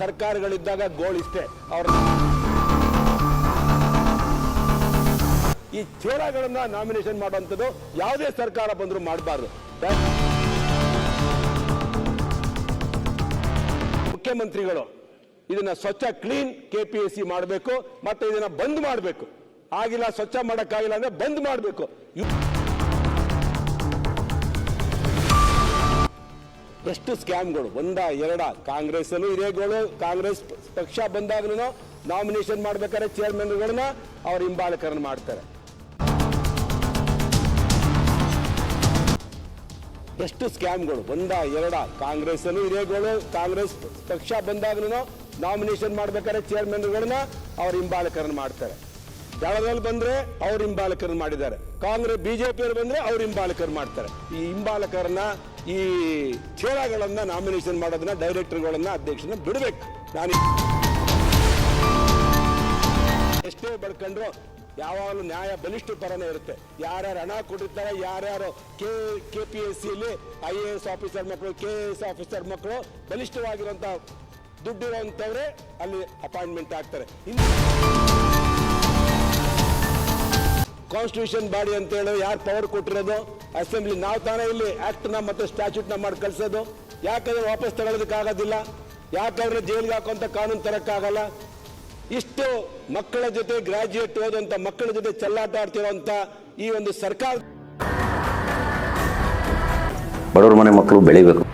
ಸರ್ಕಾರಗಳಿದ್ದಾಗ ಗೋಲ್ ಇಷ್ಟೇ. ಅವ್ರ ಈ ಚೇರಾಗಳನ್ನ ನಾಮಿನೇಷನ್ ಮಾಡುವಂಥದ್ದು ಯಾವುದೇ ಸರ್ಕಾರ ಬಂದರೂ ಮಾಡಬಾರ್ದು. ಮುಖ್ಯಮಂತ್ರಿಗಳು ಇದನ್ನ ಸ್ವಚ್ಛ clean K P S C ಮಾಡಬೇಕು, ಮತ್ತೆ ಇದನ್ನ ಬಂದ್ ಮಾಡಬೇಕು. ಆಗಿಲ್ಲ, ಸ್ವಚ್ಛ ಮಾಡೋಕ್ಕಾಗಿಲ್ಲ ಅಂದ್ರೆ ಬಂದ್ ಮಾಡಬೇಕು. ಎಷ್ಟು ಸ್ಕ್ಯಾಮ್ಗಳು. ಒಂದ ಎರಡ. ಕಾಂಗ್ರೆಸ್ ಅಲ್ಲೂ ಇದೇ ಗೋಳು. ಕಾಂಗ್ರೆಸ್ ಪಕ್ಷ ಬಂದಾಗ್ಲೂ ನಾಮಿನೇಷನ್ ಮಾಡ್ಬೇಕಾದ್ರೆ ಚೇರ್ಮನ್ಗಳನ್ನ ಅವ್ರ ಹಿಂಬಾಲಕರನ್ನ ಮಾಡ್ತಾರೆ. ಎಷ್ಟು ಸ್ಕ್ಯಾಮ್ಗಳು. ಒಂದ ಎರಡ. ಕಾಂಗ್ರೆಸ್ ಅಲ್ಲೂ ಇದೇ ಗೋಳು. ಕಾಂಗ್ರೆಸ್ ಪಕ್ಷ ಬಂದಾಗ್ಲೂ ನಾಮಿನೇಷನ್ ಮಾಡ್ಬೇಕಾದ್ರೆ ಚೇರ್ಮನ್ಗಳನ್ನ ಅವ್ರ ಹಿಂಬಾಲಕರನ್ನ ಮಾಡ್ತಾರೆ. ದಳದಲ್ಲಿ ಬಂದ್ರೆ ಅವ್ರ ಹಿಂಬಾಲಕರು ಮಾಡಿದ್ದಾರೆ. ಕಾಂಗ್ರೆಸ್ ಬಿಜೆಪಿಯವರು ಬಂದ್ರೆ ಅವ್ರ ಹಿಂಬಾಲಕರು ಮಾಡ್ತಾರೆ. ಈ ಹಿಂಬಾಲಕರನ್ನ, ಈ ಚೇರಾಗಳನ್ನ ನಾಮಿನೇಷನ್ ಮಾಡೋದನ್ನ ಡೈರೆಕ್ಟರ್ಗಳನ್ನ ಅಧ್ಯಕ್ಷನ ಬಿಡಬೇಕು. ನಾನು ಎಷ್ಟೇ ಬಡ್ಕೊಂಡ್ರು ಯಾವಾಗಲೂ ನ್ಯಾಯ ಬಲಿಷ್ಠ ಪರನೇ ಇರುತ್ತೆ. ಯಾರ್ಯಾರು ಹಣ ಕೊಟ್ಟಿರ್ತಾರೆ, ಯಾರ್ಯಾರು ಕೆ ಕೆ ಪಿ ಎಸ್ ಸಿಲಿ ಐ ಎ ಎಸ್ ಆಫೀಸರ್ ಮಕ್ಕಳು ಕೆ ಎಸ್ ಆಫೀಸರ್ ಮಕ್ಕಳು ಬಲಿಷ್ಠವಾಗಿರುವಂತ ದುಡ್ಡಿರುವಂತವ್ರೆ ಅಲ್ಲಿ ಅಪಾಯಿಂಟ್ಮೆಂಟ್ ಆಗ್ತಾರೆ. ಕಾನ್ಸ್ಟಿಟ್ಯೂಷನ್ ಬಾಡಿ ಅಂತ ಹೇಳೋ ಯಾರು ಪವರ್ ಕೊಟ್ಟಿರೋದು? ಅಸೆಂಬ್ಲಿ ನಾವು ತಾನೇ ಇಲ್ಲಿ ಆಕ್ಟ್ನ ಮತ್ತೆ ಸ್ಟ್ಯಾಚ್ಯೂಟ್ನ ಮಾಡಿ ಕಳ್ಸೋದು. ಯಾಕಂದ್ರೆ ವಾಪಸ್ ತಗೊಳ್ಳೋದಕ್ಕಾಗೋದಿಲ್ಲ ಯಾಕಂದ್ರೆ ಜೈಲಿಗೆ ಹಾಕುವಂತ ಕಾನೂನು ತರಕ್ಕಾಗಲ್ಲ ಇಷ್ಟು ಮಕ್ಕಳ ಜೊತೆ ಗ್ರಾಜ್ಯುಯೇಟ್ ಓದುವಂಥ ಮಕ್ಕಳ ಜೊತೆ ಚೆಲ್ಲಾಟ ಆಡ್ತಿರೋಂತ ಈ ಒಂದು ಸರ್ಕಾರ ಬಡವ್ರ ಮನೆ ಮಕ್ಕಳು ಬೆಳಿಬೇಕು.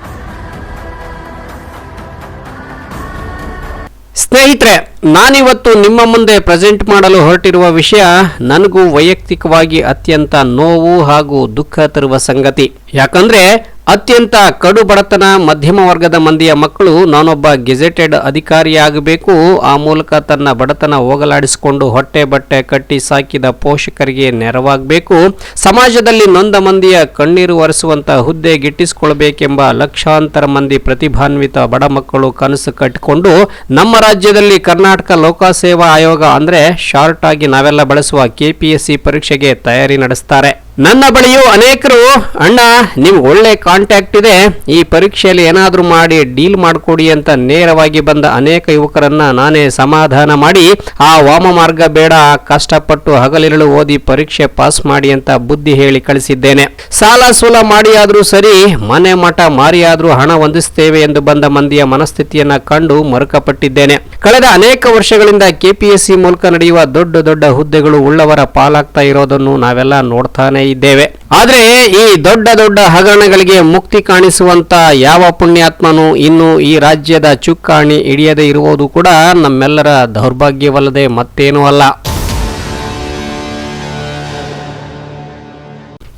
ಸ್ನೇಹಿತರೆ ನಾನಿವತ್ತು ನಿಮ್ಮ ಮುಂದೆ ಪ್ರೆಸೆಂಟ್ ಮಾಡಲು ಹೊರಟಿರುವ ವಿಷಯ ನನಗೂ ವೈಯಕ್ತಿಕವಾಗಿ ಅತ್ಯಂತ ನೋವು ಹಾಗೂ ದುಃಖ ತರುವ ಸಂಗತಿ. ಯಾಕಂದ್ರೆ ಅತ್ಯಂತ ಕಡು ಬಡತನ ಮಧ್ಯಮ ವರ್ಗದ ಮಂದಿಯ ಮಕ್ಕಳು ನಾನೊಬ್ಬ ಗೆಜೆಟೆಡ್ ಅಧಿಕಾರಿಯಾಗಬೇಕು. ಆ ಮೂಲಕ ತನ್ನ ಬಡತನ ಹೋಗಲಾಡಿಸಿಕೊಂಡು ಹೊಟ್ಟೆ ಬಟ್ಟೆ ಕಟ್ಟಿ ಸಾಕಿದ ಪೋಷಕರಿಗೆ ನೆರವಾಗಬೇಕು. ಸಮಾಜದಲ್ಲಿ ನೊಂದ ಮಂದಿಯ ಕಣ್ಣೀರು ಒರೆಸುವಂಥ ಹುದ್ದೆ ಗಿಟ್ಟಿಸಿಕೊಳ್ಬೇಕೆಂಬ ಲಕ್ಷಾಂತರ ಮಂದಿ ಪ್ರತಿಭಾನ್ವಿತ ಬಡ ಮಕ್ಕಳು ಕನಸು ಕಟ್ಟಿಕೊಂಡು ನಮ್ಮ ರಾಜ್ಯದಲ್ಲಿ ಕರ್ನಾಟಕ ಲೋಕಸೇವಾ ಆಯೋಗ ಅಂದರೆ ಶಾರ್ಟ್ ಆಗಿ ನಾವೆಲ್ಲ ಬಳಸುವ ಕೆಪಿಎಸ್ಸಿ ಪರೀಕ್ಷೆಗೆ ತಯಾರಿ ನಡೆಸ್ತಾರೆ. ನನ್ನ ಬಳಿಯೂ ಅನೇಕರು, ಅಣ್ಣ, ನಿಮ್ಗೆ ಒಳ್ಳೆ ಕಾಂಟ್ಯಾಕ್ಟ್ ಇದೆ. ಈ ಪರೀಕ್ಷೆಯಲ್ಲಿ ಏನಾದರೂ ಮಾಡಿ ಡೀಲ್ ಮಾಡಿಕೊಡಿ ಅಂತ ನೇರವಾಗಿ ಬಂದ ಅನೇಕ ಯುವಕರನ್ನ ನಾನೇ ಸಮಾಧಾನ ಮಾಡಿ, ಆ ವಾಮ ಮಾರ್ಗ ಬೇಡ, ಕಷ್ಟಪಟ್ಟು ಹಗಲಿರಳು ಓದಿ ಪರೀಕ್ಷೆ ಪಾಸ್ ಮಾಡಿ ಅಂತ ಬುದ್ಧಿ ಹೇಳಿ ಕಳಿಸಿದ್ದೇನೆ. ಸಾಲ ಸೂಲ ಮಾಡಿಯಾದರೂ ಸರಿ, ಮನೆ ಮಠ ಮಾರಿಯಾದ್ರೂ ಹಣ ಹೊಂದಿಸ್ತೇವೆ ಎಂದು ಬಂದ ಮಂದಿಯ ಮನಸ್ಥಿತಿಯನ್ನ ಕಂಡು ಮರುಕಪಟ್ಟಿದ್ದೇನೆ. ಕಳೆದ ಅನೇಕ ವರ್ಷಗಳಿಂದ ಕೆಪಿಎಸ್ಸಿ ಮೂಲಕ ನಡೆಯುವ ದೊಡ್ಡ ದೊಡ್ಡ ಹುದ್ದೆಗಳು ಉಳ್ಳವರ ಪಾಲಾಗ್ತಾ ಇರೋದನ್ನು ನಾವೆಲ್ಲ ನೋಡ್ತಾನೆ ಇದ್ದೇವೆ. ಆದರೆ ಈ ದೊಡ್ಡ ದೊಡ್ಡ ಹಗರಣಗಳಿಗೆ ಮುಕ್ತಿ ಕಾಣಿಸುವಂತ ಯಾವ ಪುಣ್ಯಾತ್ಮನು ಇನ್ನು ಈ ರಾಜ್ಯದ ಚುಕ್ಕಾಣಿ ಹಿಡಿಯದೆ ಇರುವುದು ಕೂಡ ನಮ್ಮೆಲ್ಲರ ದೌರ್ಭಾಗ್ಯವಲ್ಲದೆ ಮತ್ತೇನೂ ಅಲ್ಲ.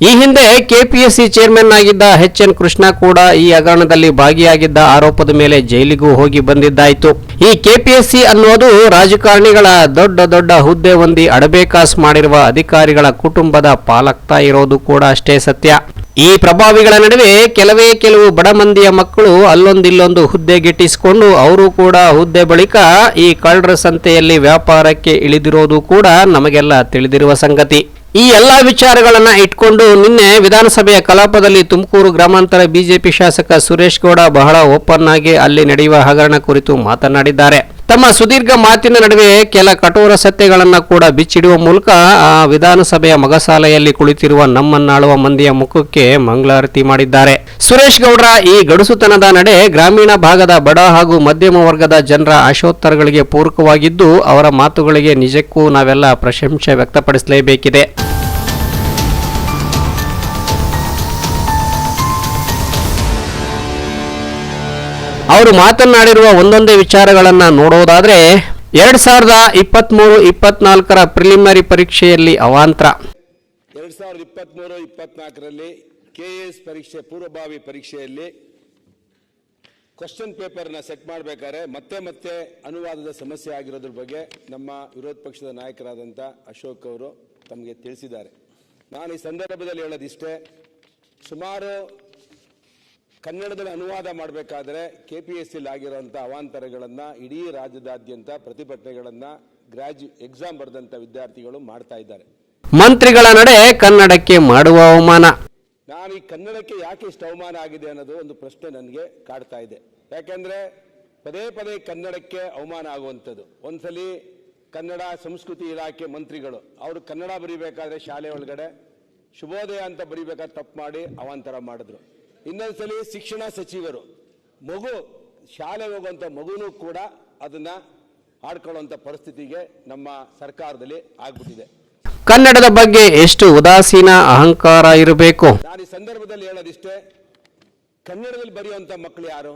ಈ ಹಿಂದೆ ಕೆಪಿಎಸ್ಸಿ ಚೇರ್ಮನ್ ಆಗಿದ್ದ ಎಚ್ ಎನ್ ಕೃಷ್ಣ ಕೂಡ ಈ ಹಗರಣದಲ್ಲಿ ಭಾಗಿಯಾಗಿದ್ದ ಆರೋಪದ ಮೇಲೆ ಜೈಲಿಗೂ ಹೋಗಿ ಬಂದಿದ್ದಾಯಿತು. ಈ ಕೆಪಿಎಸ್ಸಿ ಅನ್ನೋದು ರಾಜಕಾರಣಿಗಳ ದೊಡ್ಡ ದೊಡ್ಡ ಹುದ್ದೆ ಹೊಂದಿ ಅಡಬೇಕಾಸ್ ಮಾಡಿರುವ ಅಧಿಕಾರಿಗಳ ಕುಟುಂಬದ ಪಾಲಕ್ತಾ ಇರೋದು ಕೂಡ ಅಷ್ಟೇ ಸತ್ಯ. ಈ ಪ್ರಭಾವಿಗಳ ನಡುವೆ ಕೆಲವೇ ಕೆಲವು ಬಡ ಮಂದಿಯ ಮಕ್ಕಳು ಅಲ್ಲೊಂದಿಲ್ಲೊಂದು ಹುದ್ದೆ ಗಿಟ್ಟಿಸಿಕೊಂಡು ಅವರು ಕೂಡ ಹುದ್ದೆ ಬಳಿಕ ಈ ಕಳ್ಳರ ಸಂತೆಯಲ್ಲಿ ವ್ಯಾಪಾರಕ್ಕೆ ಇಳಿದಿರೋದು ಕೂಡ ನಮಗೆಲ್ಲ ತಿಳಿದಿರುವ ಸಂಗತಿ. ಈ ಎಲ್ಲ ವಿಚಾರಗಳನ್ನು ಇಟ್ಕೊಂಡು ನಿನ್ನೆ ವಿಧಾನಸಭೆಯ ಕಲಾಪದಲ್ಲಿ ತುಮಕೂರು ಗ್ರಾಮಾಂತರ ಬಿಜೆಪಿ ಶಾಸಕ ಸುರೇಶ್ ಗೌಡ ಬಹಳ ಓಪನ್ ಆಗಿ ಅಲ್ಲಿ ನಡೆಯುವ ಹಗರಣ ಕುರಿತು ಮಾತನಾಡಿದ್ದಾರೆ. ತಮ್ಮ ಸುದೀರ್ಘ ಮಾತಿನ ನಡುವೆ ಕೆಲ ಕಠೋರ ಸತ್ಯಗಳನ್ನು ಕೂಡ ಬಿಚ್ಚಿಡುವ ಮೂಲಕ ಆ ವಿಧಾನಸಭೆಯ ಮಗಸಾಲೆಯಲ್ಲಿ ಕುಳಿತಿರುವ ನಮ್ಮನ್ನಾಳುವ ಮಂದಿಯ ಮುಖಕ್ಕೆ ಮಂಗಳಾರತಿ ಮಾಡಿದ್ದಾರೆ. ಸುರೇಶ್ ಗೌಡ್ರ ಈ ಗಡುಸುತನದ ನಡೆ ಗ್ರಾಮೀಣ ಭಾಗದ ಬಡ ಹಾಗೂ ಮಧ್ಯಮ ವರ್ಗದ ಜನರ ಆಶೋತ್ತರಗಳಿಗೆ ಪೂರಕವಾಗಿದ್ದು ಅವರ ಮಾತುಗಳಿಗೆ ನಿಜಕ್ಕೂ ನಾವೆಲ್ಲ ಪ್ರಶಂಸೆ ವ್ಯಕ್ತಪಡಿಸಲೇಬೇಕಿದೆ. ಅವರು ಮಾತನಾಡಿರುವ ಒಂದೊಂದೇ ವಿಚಾರಗಳನ್ನು ನೋಡೋದಾದರೆ ಎರಡು ಸಾವಿರದ ಇಪ್ಪತ್ತ್ಮೂರು ಇಪ್ಪತ್ನಾಲ್ಕರ ಪ್ರಿಲಿಮಿನರಿ ಪರೀಕ್ಷೆಯಲ್ಲಿ ಅವಾಂತರ. ಎರಡು ಸಾವಿರದ ಇಪ್ಪತ್ತ್ಮೂರು ಇಪ್ಪತ್ನಾಲ್ಕರಲ್ಲಿ ಕೆ ಎಸ್ ಪರೀಕ್ಷೆ, ಪೂರ್ವಭಾವಿ ಪರೀಕ್ಷೆಯಲ್ಲಿ ಕ್ವಶನ್ ಪೇಪರ್ನ ಸೆಟ್ ಮಾಡಬೇಕಾದ್ರೆ ಮತ್ತೆ ಮತ್ತೆ ಅನುವಾದದ ಸಮಸ್ಯೆ ಆಗಿರೋದ್ರ ಬಗ್ಗೆ ನಮ್ಮ ವಿರೋಧ ಪಕ್ಷದ ನಾಯಕರಾದಂಥ ಅಶೋಕ್ ಅವರು ತಮಗೆ ತಿಳಿಸಿದ್ದಾರೆ. ನಾನು ಈ ಸಂದರ್ಭದಲ್ಲಿ ಹೇಳೋದಿಷ್ಟೇ, ಸುಮಾರು ಕನ್ನಡದಲ್ಲಿ ಅನುವಾದ ಮಾಡಬೇಕಾದ್ರೆ ಕೆ ಪಿ ಎಸ್ ಸಿಲ್ ಆಗಿರುವಂಥ ಅವಾಂತರಗಳನ್ನು ಇಡೀ ರಾಜ್ಯದಾದ್ಯಂತ ಪ್ರತಿಭಟನೆಗಳನ್ನು ಗ್ರಾಜು ಎಕ್ಸಾಮ್ ಬರೆದಂಥ ವಿದ್ಯಾರ್ಥಿಗಳು ಮಾಡ್ತಾ ಇದ್ದಾರೆ. ಮಂತ್ರಿಗಳ ನಡೆ ಕನ್ನಡಕ್ಕೆ ಮಾಡುವ ಅವಮಾನ. ನಾನು ಈ ಕನ್ನಡಕ್ಕೆ ಯಾಕೆ ಇಷ್ಟು ಅವಮಾನ ಆಗಿದೆ ಅನ್ನೋದು ಒಂದು ಪ್ರಶ್ನೆ ನನಗೆ ಕಾಡ್ತಾ ಇದೆ. ಯಾಕೆಂದರೆ ಪದೇ ಪದೇ ಕನ್ನಡಕ್ಕೆ ಅವಮಾನ ಆಗುವಂಥದ್ದು. ಒಂದ್ಸಲಿ ಕನ್ನಡ ಸಂಸ್ಕೃತಿ ಇಲಾಖೆ ಮಂತ್ರಿಗಳು ಅವರು ಕನ್ನಡ ಬರಿಬೇಕಾದ್ರೆ ಶಾಲೆ ಒಳಗಡೆ ಶುಭೋದಯ ಅಂತ ಬರೀಬೇಕಾದ್ರೆ ತಪ್ಪು ಮಾಡಿ ಅವಾಂತರ ಮಾಡಿದ್ರು. ಇನ್ನೊಂದ್ಸಲಿ ಶಿಕ್ಷಣ ಸಚಿವರು. ಮಗು ಶಾಲೆ ಹೋಗುವಂಥ ಮಗುನೂ ಕೂಡ ಅದನ್ನ ಆಡ್ಕೊಳ್ಳುವಂಥ ಪರಿಸ್ಥಿತಿಗೆ ನಮ್ಮ ಸರ್ಕಾರದಲ್ಲಿ ಆಗ್ಬಿಟ್ಟಿದೆ. ಕನ್ನಡದ ಬಗ್ಗೆ ಎಷ್ಟು ಉದಾಸೀನ ಅಹಂಕಾರ ಇರಬೇಕು? ನಾನು ಈ ಸಂದರ್ಭದಲ್ಲಿ ಹೇಳೋದಿಷ್ಟೇ ಕನ್ನಡದಲ್ಲಿ ಬರೆಯುವಂಥ ಮಕ್ಕಳು ಯಾರು?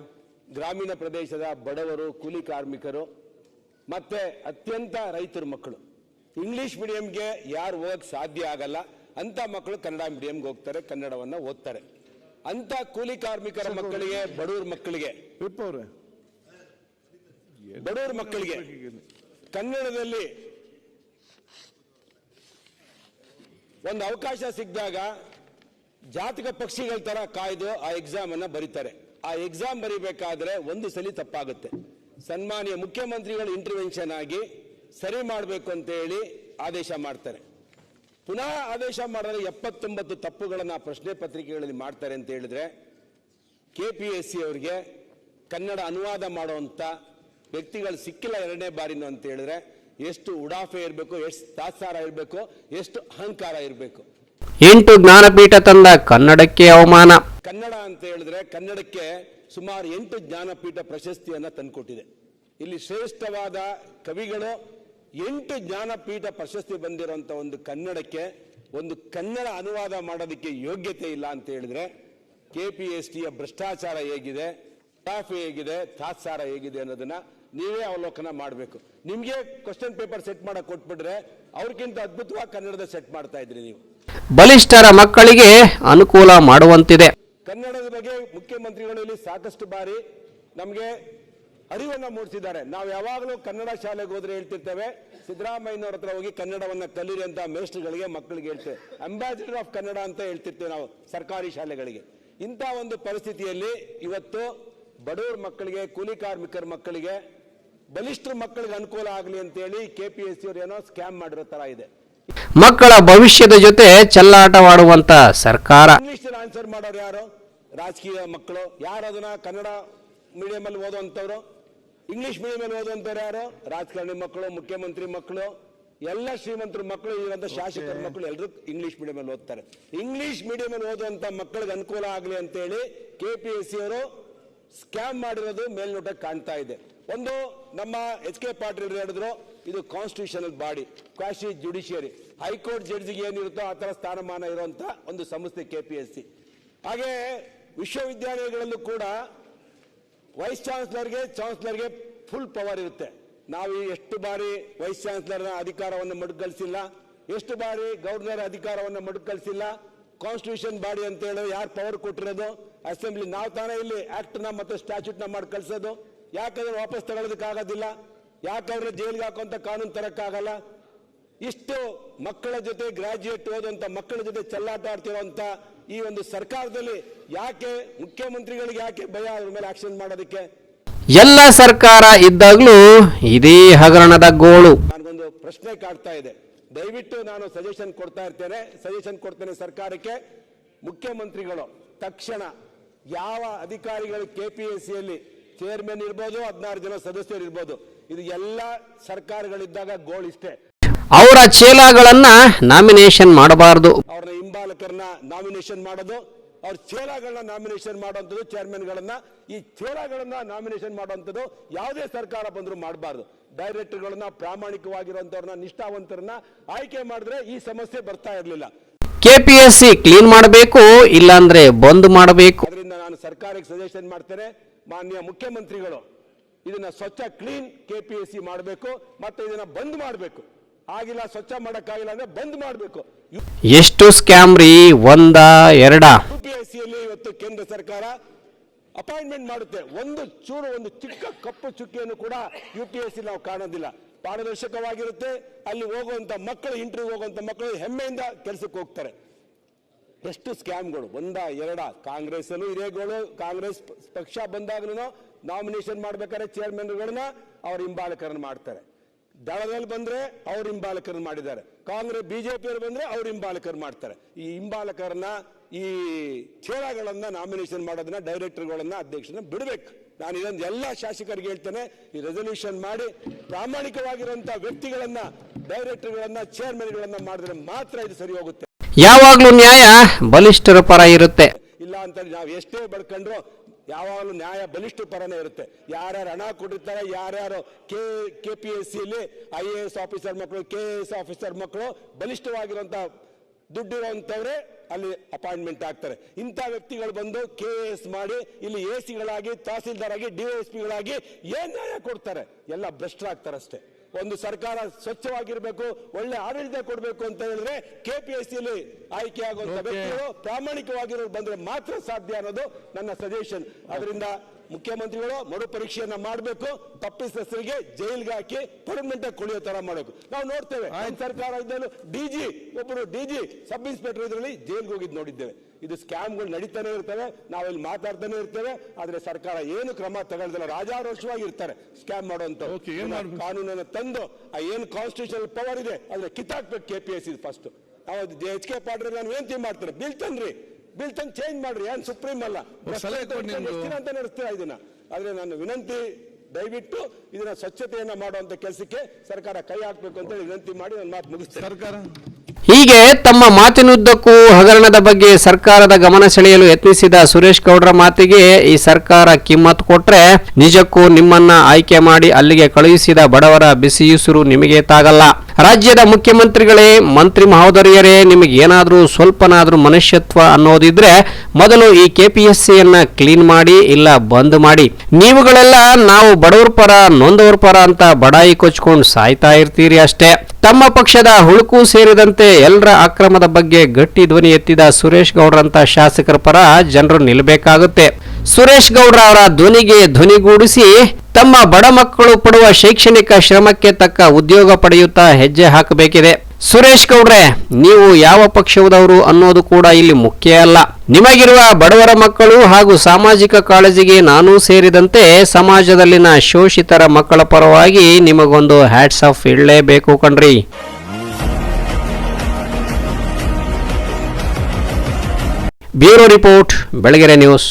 ಗ್ರಾಮೀಣ ಪ್ರದೇಶದ ಬಡವರು ಕೂಲಿ ಕಾರ್ಮಿಕರು ಮತ್ತೆ ಅತ್ಯಂತ ರೈತರ ಮಕ್ಕಳು. ಇಂಗ್ಲಿಷ್ ಮೀಡಿಯಂಗೆ ಯಾರು ಹೋಗಕ್ಕೆ ಸಾಧ್ಯ ಆಗಲ್ಲ ಅಂತ ಮಕ್ಕಳು ಕನ್ನಡ ಮೀಡಿಯಂಗೆ ಹೋಗ್ತಾರೆ ಕನ್ನಡವನ್ನು ಓದ್ತಾರೆ. ಅಂತ ಕೂಲಿ ಕಾರ್ಮಿಕರ ಮಕ್ಕಳಿಗೆ ಬಡವ್ರ ಮಕ್ಕಳಿಗೆ. ಬಡವರ ಮಕ್ಕಳಿಗೆ. ಕನ್ನಡದಲ್ಲಿ ಒಂದು ಅವಕಾಶ ಸಿಕ್ಕಿದಾಗ ಜಾತಕ ಪಕ್ಷಿಗಳ ತರ ಕಾಯ್ದು ಆ ಎಕ್ಸಾಮ್ ಅನ್ನ ಬರೀತಾರೆ. ಆ ಎಕ್ಸಾಮ್ ಬರಿಬೇಕಾದ್ರೆ ಒಂದು ಸಲ ತಪ್ಪಾಗುತ್ತೆ. ಸನ್ಮಾನ್ಯ ಮುಖ್ಯಮಂತ್ರಿಗಳು ಇಂಟರ್ವೆನ್ಷನ್ ಆಗಿ ಸರಿ ಮಾಡಬೇಕು ಅಂತ ಹೇಳಿ ಆದೇಶ ಮಾಡ್ತಾರೆ. ಪುನಃ ಆದೇಶ ಮಾಡಿದ್ರೆ ಎಪ್ಪತ್ತೊಂಬತ್ತು ತಪ್ಪುಗಳನ್ನು ಪ್ರಶ್ನೆ ಪತ್ರಿಕೆಗಳಲ್ಲಿ ಮಾಡ್ತಾರೆ ಅಂತ ಹೇಳಿದ್ರೆ ಕೆ ಪಿ ಎಸ್ ಸಿ ಅವರಿಗೆ ಕನ್ನಡ ಅನುವಾದ ಮಾಡುವಂಥ ವ್ಯಕ್ತಿಗಳು ಸಿಕ್ಕಿಲ್ಲ ಎರಡನೇ ಬಾರಿನೂ ಅಂತ ಹೇಳಿದ್ರೆ ಎಷ್ಟು ಉಡಾಫೆ ಇರಬೇಕು ಎಷ್ಟು ತಾತ್ಸಾರ ಇರಬೇಕು ಎಷ್ಟು ಅಹಂಕಾರ ಇರಬೇಕು. ಎಂಟು ಜ್ಞಾನಪೀಠ ತಂದ ಕನ್ನಡಕ್ಕೆ ಅವಮಾನ. ಕನ್ನಡ ಅಂತ ಹೇಳಿದ್ರೆ ಕನ್ನಡಕ್ಕೆ ಸುಮಾರು ಎಂಟು ಜ್ಞಾನಪೀಠ ಪ್ರಶಸ್ತಿಯನ್ನು ತಂದುಕೊಟ್ಟಿದೆ. ಇಲ್ಲಿ ಶ್ರೇಷ್ಠವಾದ ಕವಿಗಳು ಎಂಟು ಜ್ಞಾನಪೀಠ ಪ್ರಶಸ್ತಿ ಬಂದಿರುವಂತ ಒಂದು ಕನ್ನಡಕ್ಕೆ ಒಂದು ಕನ್ನಡ ಅನುವಾದ ಮಾಡೋದಕ್ಕೆ ಯೋಗ್ಯತೆ ಇಲ್ಲ ಅಂತ ಹೇಳಿದ್ರೆ ಕೆ ಪಿ ಎಸ್ ಟಿಯ ಭ್ರಷ್ಟಾಚಾರ ಹೇಗಿದೆ ಸ್ಟಾಫ್ ಹೇಗಿದೆ ತಾತ್ಸಾರ ಹೇಗಿದೆ ಅನ್ನೋದನ್ನ ನೀವೇ ಅವಲೋಕನ ಮಾಡಬೇಕು. ನಿಮಗೆ ಕ್ವಶನ್ ಪೇಪರ್ ಸೆಟ್ ಮಾಡಕ್ ಕೊಟ್ಬಿಟ್ರೆ ಅವ್ರಿಗಿಂತ ಅದ್ಭುತವಾಗಿ ಕನ್ನಡದ ಸೆಟ್ ಮಾಡ್ತಾ ಇದ್ರಿ ನೀವು. ಬಲಿಷ್ಠರ ಮಕ್ಕಳಿಗೆ ಅನುಕೂಲ ಮಾಡುವಂತಿದೆ. ಕನ್ನಡದ ಬಗ್ಗೆ ಮುಖ್ಯಮಂತ್ರಿಗಳು ಇಲ್ಲಿ ಸಾಕಷ್ಟು ಬಾರಿ ನಮಗೆ ಅರಿವನ್ನ ಮೂಡಿಸಿದ್ದಾರೆ. ನಾವು ಯಾವಾಗಲೂ ಕನ್ನಡ ಶಾಲೆಗೆ ಹೋದ್ರೆ ಹೇಳ್ತಿರ್ತೇವೆ ಸಿದ್ದರಾಮಯ್ಯನವ್ರ ಹತ್ರ ಹೋಗಿ ಕನ್ನಡವನ್ನ ಕಲೀರಿ ಅಂತ ಮೇಸ್ಟ್ರುಗಳಿಗೆ ಮಕ್ಕಳಿಗೆ ಹೇಳ್ತೇವೆ. ಅಂಬಾಸಿಡರ್ ಆಫ್ ಕನ್ನಡ ಅಂತ ಹೇಳ್ತಿರ್ತೇವೆ ನಾವು ಸರ್ಕಾರಿ ಶಾಲೆಗಳಿಗೆ. ಇಂಥ ಒಂದು ಪರಿಸ್ಥಿತಿಯಲ್ಲಿ ಇವತ್ತು ಬಡವ್ರ ಮಕ್ಕಳಿಗೆ ಕೂಲಿ ಕಾರ್ಮಿಕರ ಮಕ್ಕಳಿಗೆ ಬಲಿಷ್ಠರ ಮಕ್ಕಳಿಗೆ ಅನುಕೂಲ ಆಗಲಿ ಅಂತೇಳಿ ಕೆ ಪಿ ಎಸ್ ಸಿ ಅವ್ರು ಏನೋ ಸ್ಕ್ಯಾಮ್ ಮಾಡಿರೋ ತರ ಇದೆ. ಮಕ್ಕಳ ಭವಿಷ್ಯದ ಜೊತೆ ಚೆಲ್ಲಾಟವಾಡುವಂತ ಸರ್ಕಾರ. ಇಂಗ್ಲಿಷ್ ಆನ್ಸರ್ ಮಾಡೋರು ಯಾರು? ರಾಜಕೀಯ ಮಕ್ಕಳು. ಯಾರು ಅದನ್ನ ಕನ್ನಡ ಮೀಡಿಯಂ ಅಲ್ಲಿ ಓದುವಂತವ್ರು ಇಂಗ್ಲಿಷ್ ಮೀಡಿಯಂ ಅಲ್ಲಿ ಓದುವಂತವ್ರು ಯಾರು? ರಾಜಕಾರಣಿ ಮಕ್ಕಳು ಮುಖ್ಯಮಂತ್ರಿ ಮಕ್ಕಳು ಎಲ್ಲ ಶ್ರೀಮಂತರ ಮಕ್ಕಳು ಇರುವಂತ ಶಾಸಕರ ಮಕ್ಕಳು ಎಲ್ಲರೂ ಇಂಗ್ಲಿಷ್ ಮೀಡಿಯಂ ಅಲ್ಲಿ ಓದ್ತಾರೆ. ಇಂಗ್ಲಿಷ್ ಮೀಡಿಯಂ ಅಲ್ಲಿ ಓದುವಂತ ಮಕ್ಕಳಿಗೆ ಅನುಕೂಲ ಆಗಲಿ ಅಂತೇಳಿ ಕೆ ಪಿ ಎಸ್ ಸಿ ಅವರು ಸ್ಕ್ಯಾಮ್ ಮಾಡಿರೋದು ಮೇಲ್ನೋಟಕ್ಕೆ ಕಾಣ್ತಾ ಇದೆ. ಒಂದು ನಮ್ಮ ಎಚ್ ಕೆ ಪಾಟೀಲ್ ಹೇಳಿದ್ರು ಇದು constitutional body quasi judiciary high court ಜಡ್ಜಿಗೆ ಏನಿರುತ್ತೋ ಆ ತರ ಸ್ಥಾನಮಾನ ಇರುವಂತ ಒಂದು ಸಂಸ್ಥೆ ಕೆ ಪಿ ಎಸ್ ಸಿ ಹಾಗೆ ವಿಶ್ವವಿದ್ಯಾಲಯಗಳಲ್ಲೂ ಕೂಡ ವೈಸ್ ಚಾನ್ಸ್ಲರ್ಗೆ ಚಾನ್ಸ್ಲರ್ಗೆ ಫುಲ್ ಪವರ್ ಇರುತ್ತೆ. ನಾವು ಎಷ್ಟು ಬಾರಿ ವೈಸ್ ಚಾನ್ಸಲರ್ನ ಅಧಿಕಾರವನ್ನು ಮಡುಕಳಿಸಿಲ್ಲ ಎಷ್ಟು ಬಾರಿ ಗವರ್ನರ್ ಅಧಿಕಾರವನ್ನು ಮಡುಕಳಿಸಿಲ್ಲ ಕಾನ್ಸ್ಟಿಟ್ಯೂಷನ್ ಬಾಡಿ ಅಂತ ಹೇಳೋ ಯಾರು ಪವರ್ ಕೊಟ್ಟಿರೋದು ಅಸೆಂಬ್ಲಿ ನಾವು ತಾನೇ ಇಲ್ಲಿ ಆಕ್ಟ್ನ ಮತ್ತು ಸ್ಟ್ಯಾಚ್ಯೂಟ್ನ ಮಾಡಿ ಕಳ್ಸೋದು. ಯಾಕಂದ್ರೆ ವಾಪಸ್ ತಗೊಳ್ಳೋದಕ್ಕಾಗೋದಿಲ್ಲ ಯಾಕಂದ್ರೆ ಜೈಲ್ಗೆ ಹಾಕುವಂಥ ಕಾನೂನು ತರೋಕ್ಕಾಗಲ್ಲ? ಇಷ್ಟು ಮಕ್ಕಳ ಜೊತೆ ಗ್ರಾಜ್ಯುಯೇಟ್ ಹೋದಂಥ ಮಕ್ಕಳ ಜೊತೆ ಚೆಲ್ಲಾಟ ಆಡ್ತಿರುವಂತ ಈ ಒಂದು ಸರ್ಕಾರದಲ್ಲಿ ಯಾಕೆ ಮುಖ್ಯಮಂತ್ರಿಗಳಿಗೆ ಯಾಕೆ ಭಯ ಅದ್ರ ಮೇಲೆ ಆಕ್ಷನ್ ಮಾಡೋದಕ್ಕೆ? ಎಲ್ಲ ಸರ್ಕಾರ ಇದ್ದಾಗಲೂ ಇದೇ ಹಗರಣದ ಗೋಳು. ನನಗೊಂದು ಪ್ರಶ್ನೆ ಕಾಡ್ತಾ ಇದೆ. ದಯವಿಟ್ಟು ನಾನು ಸಜೆಷನ್ ಕೊಡ್ತಾ ಇರ್ತೇನೆ. ಸಜೆಷನ್ ಕೊಡ್ತೇನೆ ಸರ್ಕಾರಕ್ಕೆ. ಮುಖ್ಯಮಂತ್ರಿಗಳು ತಕ್ಷಣ ಯಾವ ಅಧಿಕಾರಿಗಳು ಕೆ ಪಿ ಎಸ್ ಸಿಯಲ್ಲಿ ಚೇರ್ಮನ್ ಇರ್ಬೋದು ಹದಿನಾರು ಜನ ಸದಸ್ಯರು ಇರ್ಬೋದು ಇದು ಎಲ್ಲ ಸರ್ಕಾರಗಳಿದ್ದಾಗ ಗೋಲ್ ಇಷ್ಟೇ ಅವರ ಚೇಲಾಗಳನ್ನ ನಾಮಿನೇಷನ್ ಮಾಡಬಾರದು. ಅವರ ಹಿಂಬಾಲಕರನ್ನ ನಾಮಿನೇಷನ್ ಮಾಡೋದು ಅವ್ರ ಚೇಲಾಗಳನ್ನ ನಾಮಿನೇಷನ್ ಮಾಡುವಂಥದ್ದು ಚೇರ್ಮನ್ಗಳನ್ನ ಈ ಚೇಲಾಗಳನ್ನ ನಾಮಿನೇಷನ್ ಮಾಡುವಂಥದ್ದು ಯಾವುದೇ ಸರ್ಕಾರ ಬಂದರೂ ಮಾಡಬಾರ್ದು. ಡೈರೆಕ್ಟರ್ಗಳನ್ನ ಪ್ರಾಮಾಣಿಕವಾಗಿರುವಂಥವ್ರನ್ನ ನಿಷ್ಠಾವಂತರನ್ನ ಆಯ್ಕೆ ಮಾಡಿದ್ರೆ ಈ ಸಮಸ್ಯೆ ಬರ್ತಾ ಇರಲಿಲ್ಲ. ಕೆಪಿಎಸ್ಸಿ ಕ್ಲೀನ್ ಮಾಡಬೇಕು ಇಲ್ಲಾಂದ್ರೆ ಬಂದ್ ಮಾಡಬೇಕು. ಅದರಿಂದ ನಾನು ಸರ್ಕಾರಕ್ಕೆ ಸಜೆಷನ್ ಮಾಡ್ತೇನೆ ಮಾನ್ಯ ಮುಖ್ಯಮಂತ್ರಿಗಳು ಇದನ್ನ ಸ್ವಚ್ಛ ಕ್ಲೀನ್ ಕೆಪಿಎಸ್ಸಿ ಮಾಡಬೇಕು ಮತ್ತೆ ಇದನ್ನ ಬಂದ್ ಮಾಡಬೇಕು. ಆಗಿಲ್ಲ ಸ್ವಚ್ಛ ಮಾಡೋಕ್ಕಾಗಿಲ್ಲ ಅಂದ್ರೆ ಬಂದ್ ಮಾಡಬೇಕು. ಎಷ್ಟು ಸ್ಕ್ಯಾಮ್ ರೀ? ಒಂದ ಎರಡ? ಯುಪಿಎಸ್ಸಿಯಲ್ಲಿ ಇವತ್ತು ಕೇಂದ್ರ ಸರ್ಕಾರ ಅಪಾಯಿಂಟ್ಮೆಂಟ್ ಮಾಡುತ್ತೆ. ಒಂದು ಚೂರು ಒಂದು ಚಿಕ್ಕ ಕಪ್ಪು ಚುಕ್ಕಿಯನ್ನು ಕೂಡ ಯು ಪಿ ಎಸ್ ಸಿ ನಾವು ಕಾಣೋದಿಲ್ಲ. ಪಾರದರ್ಶಕವಾಗಿರುತ್ತೆ. ಅಲ್ಲಿ ಹೋಗುವಂಥ ಮಕ್ಕಳು ಇಂಟರ್ವ್ಯೂ ಹೋಗುವಂಥ ಮಕ್ಕಳು ಹೆಮ್ಮೆಯಿಂದ ಕೆಲಸಕ್ಕೆ ಹೋಗ್ತಾರೆ. ಎಷ್ಟು ಸ್ಕ್ಯಾಮ್ಗಳು? ಒಂದ ಎರಡ? ಕಾಂಗ್ರೆಸ್ ಅಲ್ಲೂ ಇದೇ ಗೋಳು. ಕಾಂಗ್ರೆಸ್ ಪಕ್ಷ ಬಂದಾಗಲೂ ನಾಮಿನೇಷನ್ ಮಾಡ್ಬೇಕಾದ್ರೆ ಚೇರ್ಮನ್ಗಳನ್ನ ಅವ್ರ ಹಿಂಬಾಲಕರನ್ನ ಮಾಡ್ತಾರೆ. ದಳದಲ್ಲಿ ಬಂದ್ರೆ ಅವ್ರ ಹಿಂಬಾಲಕರನ್ನ ಮಾಡಿದ್ದಾರೆ. ಕಾಂಗ್ರೆಸ್ ಬಿಜೆಪಿಯವರು ಬಂದ್ರೆ ಅವ್ರ ಹಿಂಬಾಲಕರು ಮಾಡ್ತಾರೆ. ಈ ಹಿಂಬಾಲಕರನ್ನ ಈ ಚೇರಾಗಳನ್ನ ನಾಮಿನೇಷನ್ ಮಾಡೋದನ್ನ ಡೈರೆಕ್ಟರ್ಗಳನ್ನ ಅಧ್ಯಕ್ಷನ ಬಿಡಬೇಕು. ನಾನು ಇದೊಂದು ಎಲ್ಲ ಶಾಸಕರಿಗೆ ಹೇಳ್ತೇನೆ ಈ ರೆಸಲ್ಯೂಷನ್ ಮಾಡಿ ಪ್ರಾಮಾಣಿಕವಾಗಿರುವಂತಹ ವ್ಯಕ್ತಿಗಳನ್ನ ಡೈರೆಕ್ಟರ್ಗಳನ್ನ ಚೇರ್ಮನ್ಗಳನ್ನ ಮಾಡಿದ್ರೆ ಮಾತ್ರ ಇದು ಸರಿ ಹೋಗುತ್ತೆ. ಯಾವಾಗ್ಲೂ ನ್ಯಾಯ ಬಲಿಷ್ಠರ ಪರ ಇರುತ್ತೆ. ಇಲ್ಲ ಅಂತ ನಾವು ಎಷ್ಟೇ ಬಡ್ಕೊಂಡ್ರು ಯಾವಾಗಲೂ ನ್ಯಾಯ ಬಲಿಷ್ಠ ಪರನೇ ಇರುತ್ತೆ. ಯಾರ್ಯಾರು ಹಣ ಕೊಟ್ಟಿರ್ತಾರೆ, ಯಾರ್ಯಾರು ಕೆ ಕೆ ಪಿ ಎಸ್ ಸಿಲಿ ಐ ಎ ಎಸ್ ಆಫೀಸರ್ ಮಕ್ಕಳು ಕೆ ಎ ಎಸ್ ಆಫೀಸರ್ ಮಕ್ಕಳು ಬಲಿಷ್ಠವಾಗಿರುವಂಥ ದುಡ್ಡಿರುವಂತವ್ರೆ ಅಲ್ಲಿ ಅಪಾಯಿಂಟ್ಮೆಂಟ್ ಆಗ್ತಾರೆ. ಇಂಥ ವ್ಯಕ್ತಿಗಳು ಬಂದು ಕೆ ಎಸ್ ಮಾಡಿ, ಇಲ್ಲಿ ಎ ಸಿಗಳಾಗಿ ತಹಸೀಲ್ದಾರ್ ಆಗಿ, ಡಿ ಎಸ್ ಪಿಗಳಾಗಿ ಏನ್ ನ್ಯಾಯ ಕೊಡ್ತಾರೆ? ಎಲ್ಲ ಭ್ರಷ್ಟರಾಗ್ತಾರೆ ಅಷ್ಟೇ. ಒಂದು ಸರ್ಕಾರ ಸ್ವಚ್ಛವಾಗಿರಬೇಕು ಒಳ್ಳೆ ಆಡಳಿತ ಕೊಡಬೇಕು ಅಂತ ಹೇಳಿದ್ರೆ ಕೆಪಿಎಸ್ಸಿಯಲ್ಲಿ ಆಯ್ಕೆ ಆಗುವಂತ ವ್ಯಕ್ತಿಗಳು ಪ್ರಾಮಾಣಿಕವಾಗಿರೋರು ಬಂದ್ರೆ ಮಾತ್ರ ಸಾಧ್ಯ ಅನ್ನೋದು ನನ್ನ ಸಜೆಷನ್ ಅದರಿಂದ ಮುಖ್ಯಮಂತ್ರಿಗಳು ಮರು ಪರೀಕ್ಷೆಯನ್ನ ಮಾಡಬೇಕು ತಪ್ಪಿಸರಿಗೆ ಜೈಲ್ಗೆ ಹಾಕಿ ಪರ್ಮನೆಂಟ್ ಆಗಿ ಕುಳಿಯೋ ತರ ಮಾಡಬೇಕು. ನಾವು ನೋಡ್ತೇವೆ ಸರ್ಕಾರ ಇದ್ದಲು ಡಿಜಿ ಒಬ್ಬರು ಡಿಜಿ ಸಬ್ ಇನ್ಸ್ಪೆಕ್ಟರ್ ಇದರಲ್ಲಿ ಜೈಲ್ಗೆ ಹೋಗಿದ್ದು ನೋಡಿದ್ದೇವೆ. ಇದು ಸ್ಕ್ಯಾಮ್ಗಳು ನಡೀತಾನೆ ಇರ್ತವೆ ನಾವಿಲ್ಲಿ ಮಾತಾಡ್ತಾನೆ ಇರ್ತೇವೆ ಆದ್ರೆ ಸರ್ಕಾರ ಏನು ಕ್ರಮ ತಗೊಳ್ದಿಲ್ಲ ರಾಜಾರೋಷವಾಗಿ ಇರ್ತಾರೆ ಸ್ಕ್ಯಾಮ್ ಮಾಡುವಂತ? ಕಾನೂನನ್ನು ತಂದು ಆ ಏನು ಕಾನ್ಸ್ಟಿಟ್ಯೂಷನ್ ಪವರ್ ಇದೆ ಅದ್ರ ಕಿತ್ತಾಕ್ಬೇಕು ಕೆ ಪಿ ಎಸ್ ಇದು ಫಸ್ಟ್ ನಾವು ಎಚ್ ಕೆ ಪಾಟ್ರೆ ನಾನು ಏನ್ ಮಾಡ್ತಾರೆ? ಬಿಲ್ ತನ್ರಿ ಬಿಲ್ ತಂದು ಚೇಂಜ್ ಮಾಡ್ರಿ ಏನ್ ಸುಪ್ರೀಂ ಅಲ್ಲ? ಅಂತ ನಡೆಸ್ತೀರಾ ಇದನ್ನ? ಆದ್ರೆ ನಾನು ವಿನಂತಿ ದಯವಿಟ್ಟು ಇದನ್ನ ಸ್ವಚ್ಛತೆಯನ್ನ ಮಾಡುವಂತ ಕೆಲಸಕ್ಕೆ ಸರ್ಕಾರ ಕೈ ಹಾಕ್ಬೇಕು ಅಂತ ವಿನಂತಿ ಮಾಡಿ ನನ್ನ ಮಾತು ಮುಗಿಸ್ತೇನೆ. ಸರ್ಕಾರ? ಹೀಗೆ ತಮ್ಮ ಮಾತಿನುದ್ದಕ್ಕೂ ಹಗರಣದ ಬಗ್ಗೆ ಸರ್ಕಾರದ ಗಮನ ಸೆಳೆಯಲು ಯತ್ನಿಸಿದ ಸುರೇಶ್ ಗೌಡ್ರ ಮಾತಿಗೆ ಈ ಸರ್ಕಾರ ಕಿಮ್ಮತ್ ಕೊಟ್ರೆ ನಿಜಕ್ಕೂ ನಿಮ್ಮನ್ನ ಆಯ್ಕೆ ಮಾಡಿ ಅಲ್ಲಿಗೆ ಕಳುಹಿಸಿದ ಬಡವರ ಬಿಸಿಯುಸಿರು ನಿಮಗೆ ತಾಗಲ್ಲ. ರಾಜ್ಯದ ಮುಖ್ಯಮಂತ್ರಿಗಳೇ, ಮಂತ್ರಿ ಮಹೋದರಿಯರೇ, ನಿಮಗೆ ಏನಾದರೂ ಸ್ವಲ್ಪನಾದರೂ ಮನುಷ್ಯತ್ವ ಅನ್ನೋದಿದ್ರೆ ಮೊದಲು ಈ ಕೆಪಿಎಸ್ಸಿಯನ್ನ ಕ್ಲೀನ್ ಮಾಡಿ ಇಲ್ಲ ಬಂದ್ ಮಾಡಿ. ನೀವುಗಳೆಲ್ಲ ನಾವು ಬಡವರ ಪರ, ನೊಂದವರ ಪರ ಅಂತ ಬಡಾಯಿ ಕೊಚ್ಕೊಂಡು ಸಾಯ್ತಾ ಇರ್ತೀರಿ ಅಷ್ಟೇ. ತಮ್ಮ ಪಕ್ಷದ ಹುಳುಕು ಸೇರಿದಂತೆ ಎಲ್ಲರ ಅಕ್ರಮದ ಬಗ್ಗೆ ಗಟ್ಟಿ ಧ್ವನಿ ಎತ್ತಿದ ಸುರೇಶ್ ಗೌಡ್ರಂತ ಶಾಸಕರ ಪರ ಜನರು ನಿಲ್ಲಬೇಕಾಗುತ್ತೆ. ಸುರೇಶ್ ಗೌಡ್ರ ಅವರ ಧ್ವನಿಗೆ ಧ್ವನಿಗೂಡಿಸಿ ತಮ್ಮ ಬಡ ಮಕ್ಕಳು ಪಡುವ ಶೈಕ್ಷಣಿಕ ಶ್ರಮಕ್ಕೆ ತಕ್ಕ ಉದ್ಯೋಗ ಪಡೆಯುತ್ತಾ ಹೆಜ್ಜೆ ಹಾಕಬೇಕಿದೆ. ಸುರೇಶ್ ಗೌಡ್ರೆ, ನೀವು ಯಾವ ಪಕ್ಷದವರು ಅನ್ನೋದು ಕೂಡ ಇಲ್ಲಿ ಮುಖ್ಯ ಅಲ್ಲ. ನಿಮಗಿರುವ ಬಡವರ ಮಕ್ಕಳು ಹಾಗೂ ಸಾಮಾಜಿಕ ಕಾಳಜಿಗೆ ನಾನು ಸೇರಿದಂತೆ ಸಮಾಜದಲ್ಲಿನ ಶೋಷಿತರ ಮಕ್ಕಳ ಪರವಾಗಿ ನಿಮಗೊಂದು ಹ್ಯಾಟ್ಸ್ ಆಫ್ ಇಡಲೇಬೇಕು ಕಣ್ರಿ. Bureau report, Belagere news.